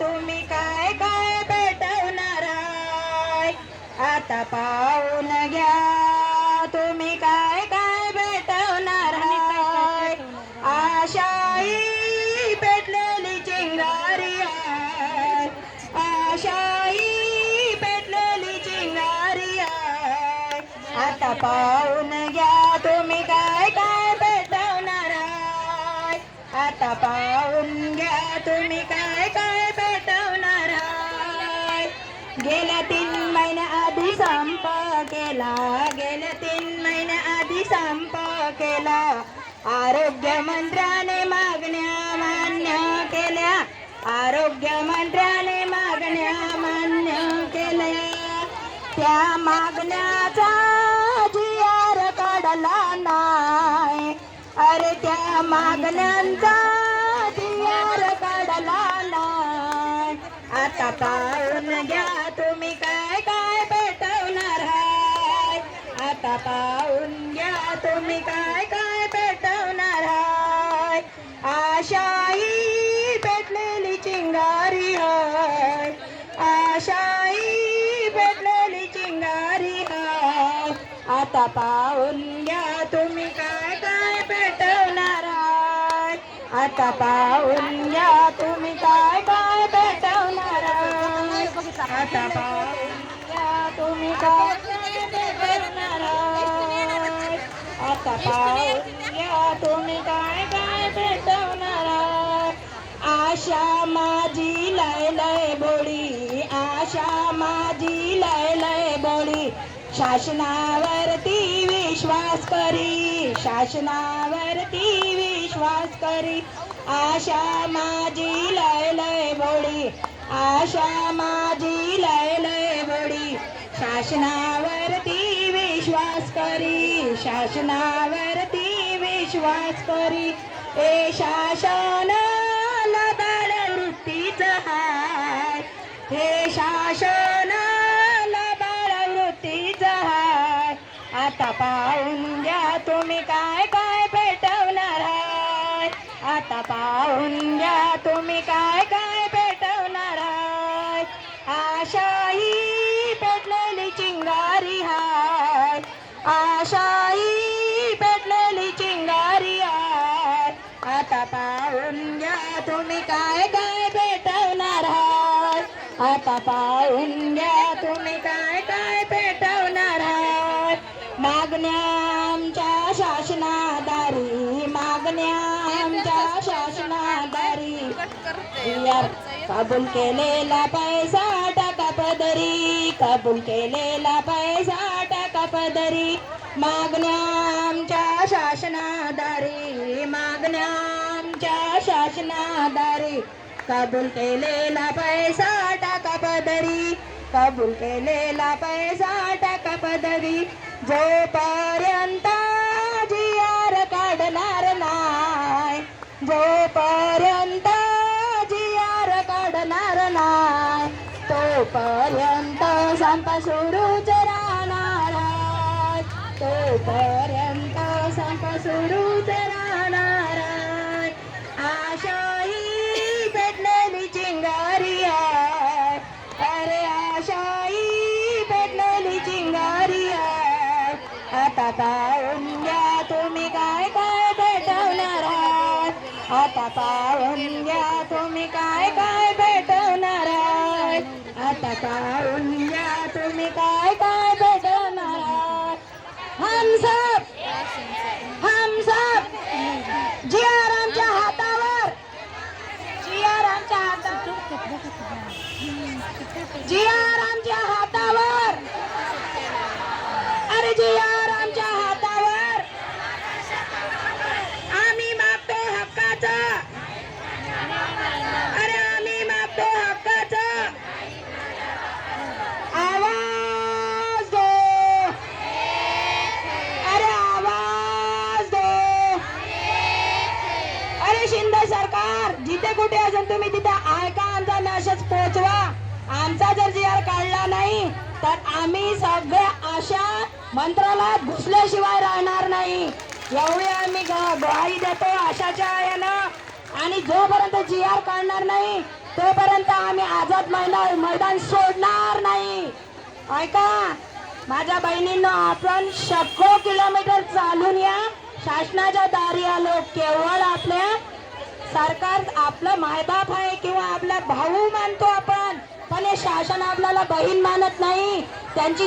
तुम्ही काय काय भेटवणार आहे? आता पाहून घ्या. तुम्ही काय काय भेटवणार? आशाई पेटलेली चिंगारी आशाई पेटलेली चिंगारी आता पाहून घ्या. तुम्ही काय काय भेटवणार आता पाहून घ्या. तुम्ही काय काय संप केला. आरोग्य मंत्र्याने मागण्या मान्य केल्या. आरोग्य मंत्र्याने मागण्या मान्य केल्या. त्या मागण्याचा जियार काढला नाही. अरे त्या मागण्यांचा जियार काढला नाही. आता पाहून घ्या तुम्ही काय काय भेटवणार आहे. आता पा तुम्ही काय काय पेटवणार हाय? आशाई पेटलेली चिंगारी हाय. आशाई पेटलेली चिंगारी हाय. आता पाहून घ्या तुम्ही काय काय पेटवणार हाय. आता पाहून घ्या तुम्ही काय काय पेटवणार आहे आता पाहून घ्या तुम्ही काय काय भेटवणार आहे आता तुम्ही काय काय भेटवणार आशा माझी लय लय बोडी आशा माझी लय लय बोडी शासनावरती विश्वास करी शासनावरती विश्वास करी आशा माझी लय लय बोडी आशा माझी लय लय बोडी शासनावरती विश्वास करी शासनावरती विश्वास करी. ए शासन लबाड वृत्तीचं हाय. हे शासन लबाड हाय. आता पाहून घ्या तुम्ही काय काय भेटवणार आहे आता पाहून घ्या तुम्ही काय काय पेटवणार आहात? आता पाहून घ्या तुम्ही काय काय पेटवणार आहात. मागण्या आमच्या शासनादारी मागण्या आमच्या शासनादारी कबूल केलेला पैसा टाका पदरी कबूल केलेला पैसा टाका पदरी. मागण्या आमच्या शासनादारी मागण्या शासनादारी कबूल केलेला पैसा टाका पदरी. कबूल केलेला पैसा टाका पदरी. जोपर्यंत जियार काढणार नाही जोपर्यंत जियार काढणार नाही तोपर्यंत संप सुरूच राहणार आहे. तोपर्यंत संप सुरूच आता पाहून घ्या तुम्ही काय काय भेटवणार आहात? आता पाहून घ्या तुम्ही काय काय भेटवणार आहात? आता पाहून घ्या तुम्ही काय काय भेटवणार आहात? हम सब हम सब जियारामच्या हातावर! जियारामच्या हातावर! जियारामच्या हातावर! अरे जियारामच्या सरकार जिथे कुठे असेल तुम्ही तिथे ऐका आमचा मेसेज पोहोचवा आमचा जर जी आर काढला नाही तर आम्ही सगळ्या अशा मंत्रालयात घुसल्याशिवाय राहणार नाही. एवढी आम्ही ग्वाही देतो आशाच्या यानं आणि जोपर्यंत जी आर काढणार नाही तोपर्यंत आम्ही आझाद मैदान मैदान सोडणार नाही. ऐका माझ्या बहिणींना आपण शेकडो किलोमीटर चालून या. शासनाच्या दारी आलो केवळ आपल्या सरकार आपलं मायबाप आहे किंवा आपला भाऊ मानतो आपण पण हे शासन आपल्याला बहीण मानत नाही. त्यांची